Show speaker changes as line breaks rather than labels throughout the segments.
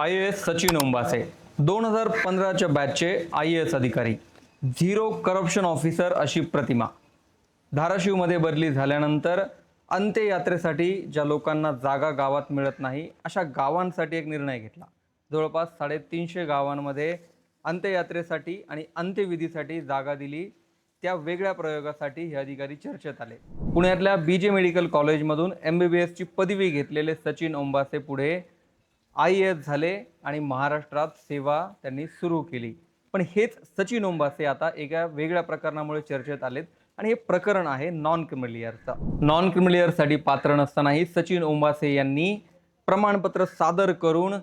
I S Sachin Ombase. दोन हजार पंधराच्या बॅचचे आय एस अधिकारी. झिरो करप्शन ऑफिसर अशी प्रतिमा. धाराशिवमध्ये बदली झाल्यानंतर अंत्ययात्रेसाठी ज्या लोकांना जागा गावात मिळत नाही अशा गावांसाठी एक निर्णय घेतला. जवळपास साडेतीनशे गावांमध्ये अंत्ययात्रेसाठी आणि अंत्यविधीसाठी जागा दिली. त्या वेगळ्या प्रयोगासाठी हे अधिकारी चर्चेत आले. पुण्यातल्या बी जे मेडिकल कॉलेजमधून एम बी बी एसची पदवी घेतलेले सचिन ओंबासे पुढे आय एस झाले आणि महाराष्ट्रात सेवा त्यांनी सुरू केली. पण हेच सचिन ओंबासे आता एका वेगळ्या प्रकरणामुळे चर्चेत आलेत आणि हे प्रकरण आहे नॉन क्रिमिलियरचं नॉन क्रिमिलियरसाठी पात्र नसतानाही सचिन ओंबासे यांनी प्रमाणपत्र सादर करून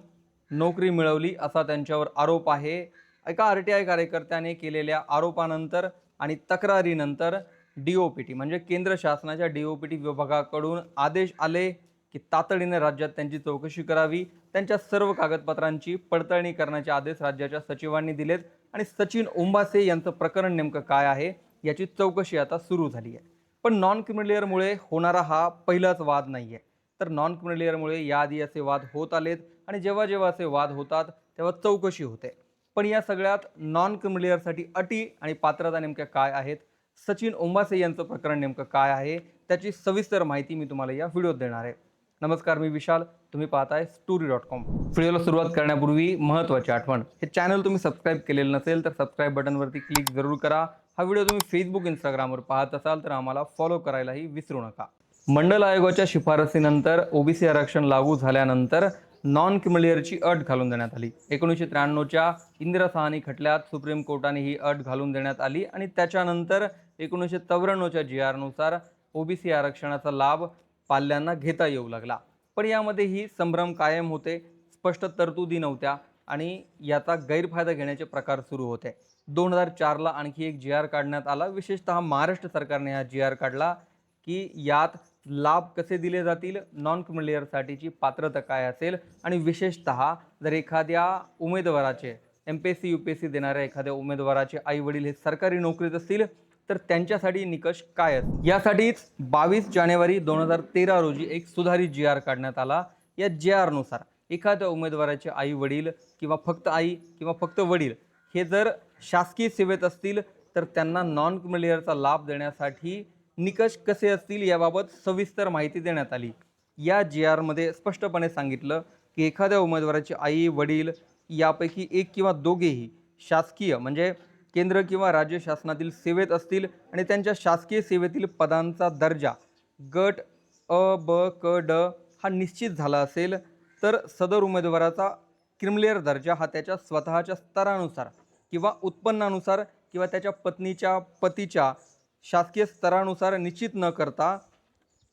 नोकरी मिळवली असा त्यांच्यावर आरोप आहे. एका आर टी आय कार्यकर्त्याने केलेल्या आरोपानंतर आणि तक्रारीनंतर डी ओ पी टी म्हणजे केंद्र शासनाच्या डी ओ पी टी विभागाकडून आदेश आले की तातडीने राज्यात त्यांची चौकशी करावी. त्यांच्या सर्व कागदपत्रांची पडताळणी करण्याचे आदेश राज्याच्या सचिवांनी दिलेत. आणि सचिन ओंबासे यांचं प्रकरण नेमकं काय आहे याची चौकशी आता सुरू झाली आहे. पण नॉन क्रिमिलियरमुळे होणारा हा पहिलाच वाद नाही आहे तर नॉन क्रिमिलियरमुळे याआधी असे वाद होत आलेत आणि जेव्हा जेव्हा असे वाद होतात तेव्हा चौकशी होते. पण या सगळ्यात नॉन क्रिमिलियरसाठी अटी आणि पात्रता नेमक्या काय आहेत सचिन ओंबासे यांचं प्रकरण नेमकं काय आहे त्याची सविस्तर माहिती मी तुम्हाला या व्हिडिओत देणार आहे. नमस्कार मी विशाल. तुम्ही पाहताय स्टोरी डॉट कॉम व्हिडिओला सुरुवात करण्यापूर्वी महत्त्वाची आठवण. हे चॅनल तुम्ही सबस्क्राईब केलेलं नसेल तर सबस्क्राईब बटनवरती क्लिक जरूर करा. हा व्हिडिओ तुम्ही फेसबुक इंस्टाग्रामवर पाहत असाल तर आम्हाला फॉलो करायलाही विसरू नका. मंडल आयोगाच्या शिफारसीनंतर ओबीसी आरक्षण लागू झाल्यानंतर नॉन क्रिमिलियरची अट घालून देण्यात आली. एकोणीसशे त्र्याण्णवच्या इंदिरा साहनी खटल्यात सुप्रीम कोर्टाने ही अट घालून देण्यात आली आणि त्याच्यानंतर एकोणीसशे चौऱ्याण्णवच्या जी आरनुसार ओबीसी आरक्षणाचा लाभ पाल्यांना घेता येऊ लागला. पण यामध्ये ही संभ्रम कायम होते स्पष्ट तरतुदी नव्हत्या आणि याचा गैरफायदा घेण्याचे प्रकार सुरू होते. दोन हजार चारला आणखी एक जी आर काढण्यात आला. विशेषतः महाराष्ट्र सरकारने हा जी आर काढला की यात लाभ कसे दिले जातील नॉन क्रिमिलेअरसाठीची पात्रता काय असेल आणि विशेषतः जर एखाद्या उमेदवाराचे M P S C U P S C देणाऱ्या एखाद्या उमेदवाराचे आई वडील हे सरकारी नोकरीत असतील तर त्यांच्यासाठी निकष काय आहेत? यासाठीच बावीस जानेवारी दोन हजार तेरा रोजी एक सुधारित जी आर काढण्यात आला. या जे आरनुसार एखाद्या उमेदवाराचे आई वडील किंवा फक्त आई किंवा फक्त वडील हे जर शासकीय सेवेत असतील तर त्यांना नॉन क्रिमिलियरचा लाभ देण्यासाठी निकष कसे असतील याबाबत सविस्तर माहिती देण्यात आली. या जी आरमध्ये स्पष्टपणे सांगितलं की एखाद्या उमेदवाराचे आई वडील यापैकी एक किंवा दोघेही शासकीय म्हणजे केंद्र किंवा राज्य शासनातील सेवेत असतील आणि त्यांच्या शासकीय सेवेतील पदांचा दर्जा गट अ ब क ड हा निश्चित झाला असेल तर सदर उमेदवाराचा क्रिमलेअर दर्जा हा त्याच्या स्वतःच्या स्तरानुसार किंवा उत्पन्नानुसार किंवा त्याच्या पत्नीच्या पतीच्या शासकीय स्तरानुसार निश्चित न करता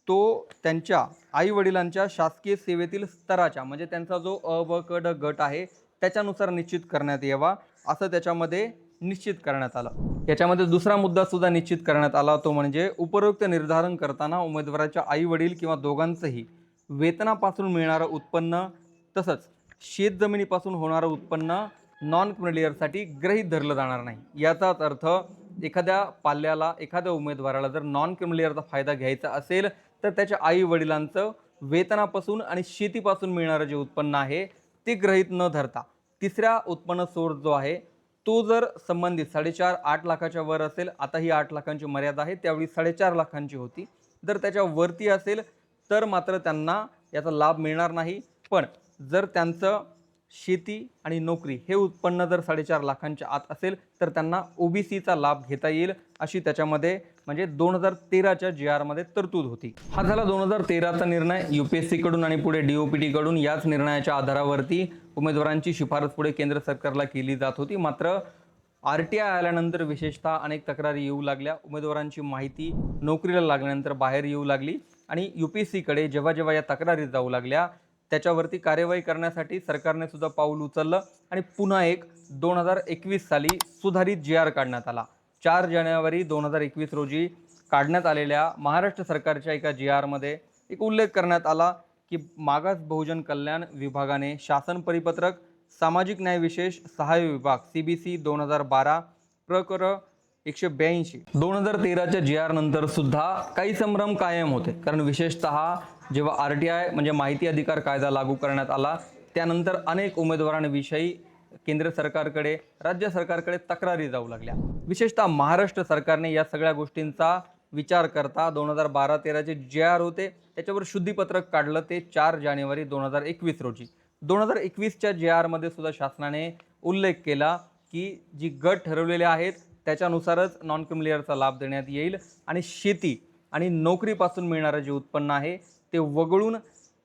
तो त्यांच्या आईवडिलांच्या शासकीय सेवेतील स्तराच्या म्हणजे त्यांचा जो अ ब क ड गट आहे त्याच्यानुसार निश्चित करण्यात यावा असं त्याच्यामध्ये निश्चित करण्यात आलं. याच्यामध्ये दुसरा मुद्दा सुद्धा निश्चित करण्यात आला तो म्हणजे उपरोक्त निर्धारण करताना उमेदवाराच्या आई वडील किंवा दोघांचंही वेतनापासून मिळणारं उत्पन्न तसंच शेतजमिनीपासून होणारं उत्पन्न नॉन क्रिमिलियरसाठी ग्रहीत धरलं जाणार नाही. याचाच अर्थ एखाद्या पाल्याला एखाद्या उमेदवाराला जर नॉन क्रिमिलियरचा फायदा घ्यायचा असेल तर त्याच्या आई वडिलांचं वेतनापासून आणि शेतीपासून मिळणारं जे उत्पन्न आहे ते ग्रहीत न धरता तिसऱ्या उत्पन्न सोर्स जो आहे तो जर संबंधित साडेचार आठ लाखाच्या वर असेल आता ही आठ लाखांची मर्यादा आहे त्यावेळी साडेचार लाखांची होती. जर त्याच्या वरती असेल तर मात्र त्यांना याचा लाभ मिळणार नाही. पण जर त्यांचं शेती आणि नोकरी हे उत्पन्न जर साडेचार लाखांच्या आत असेल तर त्यांना ओबीसीचा लाभ घेता येईल अशी त्याच्यामध्ये म्हणजे दोन हजार तेराच्या जी आरमध्ये तरतूद होती. हा झाला दोन हजार तेराचा निर्णय. यू पी एस सीकडून आणि पुढे डी ओ पी टीकडून याच निर्णयाच्या आधारावरती उमेदवारांची शिफारस पुढे केंद्र सरकारला केली जात होती. मात्र आर टी आय आल्यानंतर विशेषतः अनेक तक्रारी येऊ लागल्या. उमेदवारांची माहिती नोकरीला लागल्यानंतर बाहेर येऊ लागली आणि यू पी एस सीकडे जेव्हा जेव्हा या तक्रारी जाऊ लागल्या त्याच्यावरती कार्यवाही करण्यासाठी सरकारने सुद्धा पाऊल उचललं आणि पुन्हा एक दोन हजार एकवीस साली सुधारित जी आर काढण्यात आला. चार जानेवारी दोन हजार एकवीस रोजी काढण्यात आलेल्या महाराष्ट्र सरकारच्या एका जी आरमध्ये एक उल्लेख करण्यात आला की मागास बहुजन कल्याण विभागाने शासन परिपत्रक सामाजिक न्याय विशेष सहाय्य विभाग सी बी सी दोन हजार बारा प्रकर एकशे ब्याऐंशी. दोन हजार तेराच्या जी आर नंतर सुद्धा काही संभ्रम कायम होते. कारण विशेषतः जेव्हा आर टी आय म्हणजे माहिती अधिकार कायदा लागू करण्यात आला त्यानंतर अनेक उमेदवारांविषयी केंद्र सरकारकडे राज्य सरकारकडे तक्रारी जाऊ लागल्या. विशेषतः महाराष्ट्र सरकारने या सगळ्या गोष्टींचा विचार करता दोन हजार बारा तेराचे जे आर होते. त्याच्यावर शुद्धीपत्रक काढलं ते चार जानेवारी दोन हजार एकवीस रोजी. दोन हजार एकवीसच्या जे आरमध्ये सुद्धा शासनाने उल्लेख केला की जी गट ठरवलेले आहेत त्याच्यानुसारच नॉन क्रिमिलियरचा लाभ देण्यात येईल. आणि शेती आणि नोकरीपासून मिळणारं जे उत्पन्न आहे ते वगळून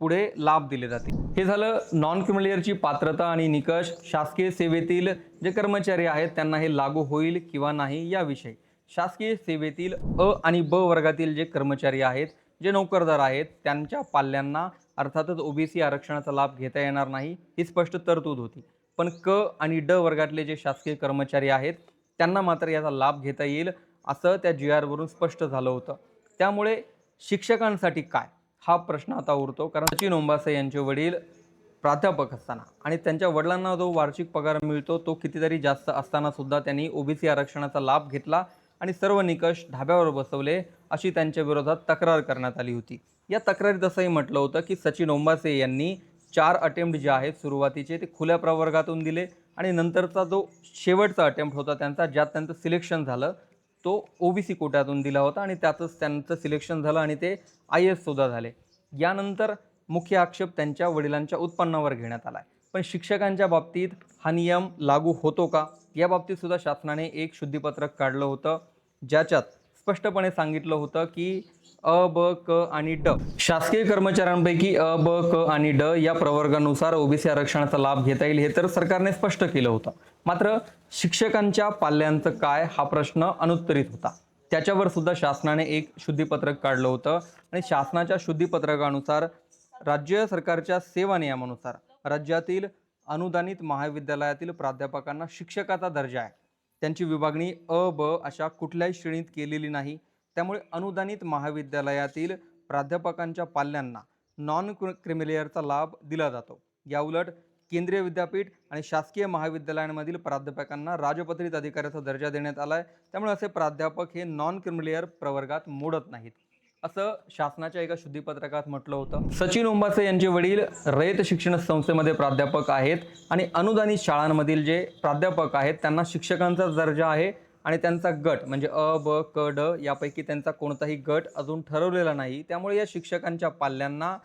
पुढे लाभ दिले जातील. हे झालं नॉन क्रिमिलियरची पात्रता आणि निकष. शासकीय सेवेतील जे कर्मचारी आहेत त्यांना हे लागू होईल किंवा नाही याविषयी. शासकीय सेवेतील अ आणि ब वर्गातील जे कर्मचारी आहेत जे नोकरदार आहेत त्यांच्या पाल्यांना अर्थातच ओबीसी आरक्षणाचा लाभ घेता येणार नाही ही स्पष्ट तरतूद होती. पण क आणि ड वर्गातले जे शासकीय कर्मचारी आहेत त्यांना मात्र याचा लाभ घेता येईल असं त्या जी आरवरून स्पष्ट झालं होतं. त्यामुळे शिक्षकांसाठी काय? हा प्रश्न आता उरतो. कारण सचिन ओंबासे यांचे वडील प्राध्यापक असताना आणि त्यांच्या वडिलांना जो वार्षिक पगार मिळतो तो कितीतरी जास्त असताना सुद्धा त्यांनी ओबीसी आरक्षणाचा लाभ घेतला आणि सर्व निकष ढाब्यावर बसवले अशी त्यांच्या विरोधात तक्रार करण्यात आली होती. या तक्रारीत असंही म्हटलं होतं की सचिन ओंबासे यांनी चार अटेम्प्ट जे आहेत सुरुवातीचे ते खुल्या प्रवर्गातून दिले. आणि नंतरचा जो शेवटचा अटेम्प्ट होता त्यांचा ज्यात त्यांचं सिलेक्शन झालं तो ओ बी सी कोट्यातून दिला होता आणि त्यातच त्यांचं सिलेक्शन झालं आणि ते आय एस सुद्धा झाले. यानंतर मुख्य आक्षेप त्यांच्या वडिलांच्या उत्पन्नावर घेण्यात आला आहे पण शिक्षकांच्या बाबतीत हा नियम लागू होतो का? या बाबतीत सुद्धा शासनाने एक शुद्धीपत्रक काढलं होतं ज्याच्यात स्पष्टपणे सांगितलं होतं की अ ब क आणि ड. शासकीय कर्मचाऱ्यांपैकी अ ब क आणि ड या प्रवर्गानुसार ओबीसी आरक्षणाचा लाभ घेता येईल हे तर सरकारने स्पष्ट केलं होतं. मात्र शिक्षकांच्या पाल्यांचं काय हा प्रश्न अनुत्तरित होता. त्याच्यावर सुद्धा शासनाने एक शुद्धीपत्रक काढलं होतं आणि शासनाच्या शुद्धीपत्रकानुसार राज्य सरकारच्या सेवा नियमानुसार राज्यातील अनुदानित महाविद्यालयातील प्राध्यापकांना शिक्षकाचा दर्जा आहे. त्यांची विभागणी अ ब अशा कुठल्याही श्रेणीत केलेली नाही. त्यामुळे अनुदानित महाविद्यालयातील प्राध्यापकांच्या पाल्यांना नॉन क्रिमिलेअरचा लाभ दिला जातो. याउलट केंद्रीय विद्यापीठ आणि शासकीय महाविद्यालयांमधील प्राध्यापकांना राजपत्रित अधिकाऱ्याचा दर्जा देण्यात आला आहे त्यामुळे असे प्राध्यापक हे नॉन क्रिमिलेअर प्रवर्गात मोडत नाहीत. असं शासनाच्या एका शुद्धीपत्रकात म्हटलं होतं. सचिन ओंबासे यांचे वडील रयत शिक्षण संस्थेमध्ये प्राध्यापक आहेत आणि अनुदानित शाळांमधील जे प्राध्यापक आहेत त्यांना शिक्षकांचा दर्जा आहे आणि त्यांचा गट म्हणजे अ ब क ड यापैकी त्यांचा कोणताही गट अजून ठरवलेला नाही. त्यामुळे या शिक्षकांच्या पाल्यांना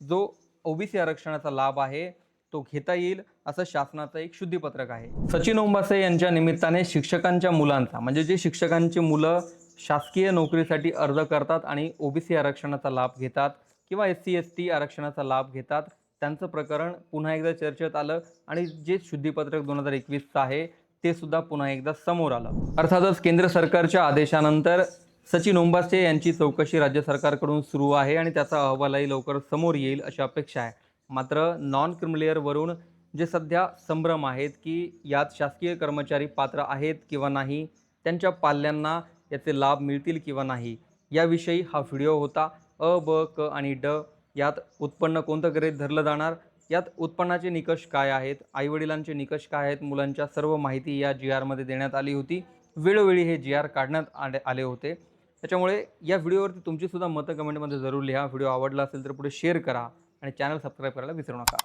जो ओबीसी आरक्षणाचा लाभ आहे तो घेता येईल असं शासनाचं एक शुद्धीपत्रक आहे. सचिन ओंबासे यांच्या निमित्ताने शिक्षकांच्या मुलांचा म्हणजे जे शिक्षकांची मुलं शासकीय नोकरीसाठी अर्ज करतात आणि ओबीसी आरक्षणाचा लाभ घेतात किंवा एस सी एस टी आरक्षणाचा लाभ घेतात. त्यांचं प्रकरण पुन्हा एकदा चर्चेत आलं आणि जे शुद्धीपत्रक दोन हजार एकवीसचं आहे ते सुद्धा पुन्हा एकदा समोर आलं. अर्थातच केंद्र सरकारच्या आदेशानंतर सचिन ओंबासे यांची चौकशी राज्य सरकारकडून सुरू आहे आणि त्याचा अहवालही लवकर समोर येईल अशी अपेक्षा आहे. मात्र नॉन क्रिमिलियरवरून जे सध्या संभ्रम आहेत की यात शासकीय कर्मचारी पात्र आहेत किंवा नाही त्यांच्या पाल्यांना याचे लाभ मिळतील किंवा नाही? याविषयी हा व्हिडिओ होता. अ ब क आणि ड यात उत्पन्न कोणतं गृहीत धरलं जाणार? यात उत्पन्नाचे निकष काय आहेत? आईवडिलांचे निकष काय आहेत? मुलांच्या सर्व माहिती या जी आरमध्ये देण्यात आली होती. वेळोवेळी हे जी आर काढण्यात आले आले होते. त्याच्यामुळे या व्हिडिओवरती तुमचीसुद्धा मतं कमेंटमध्ये जरूर लिहा. व्हिडिओ आवडला असेल तर पुढे शेअर करा आणि चॅनल सबस्क्राईब करायला विसरू नका.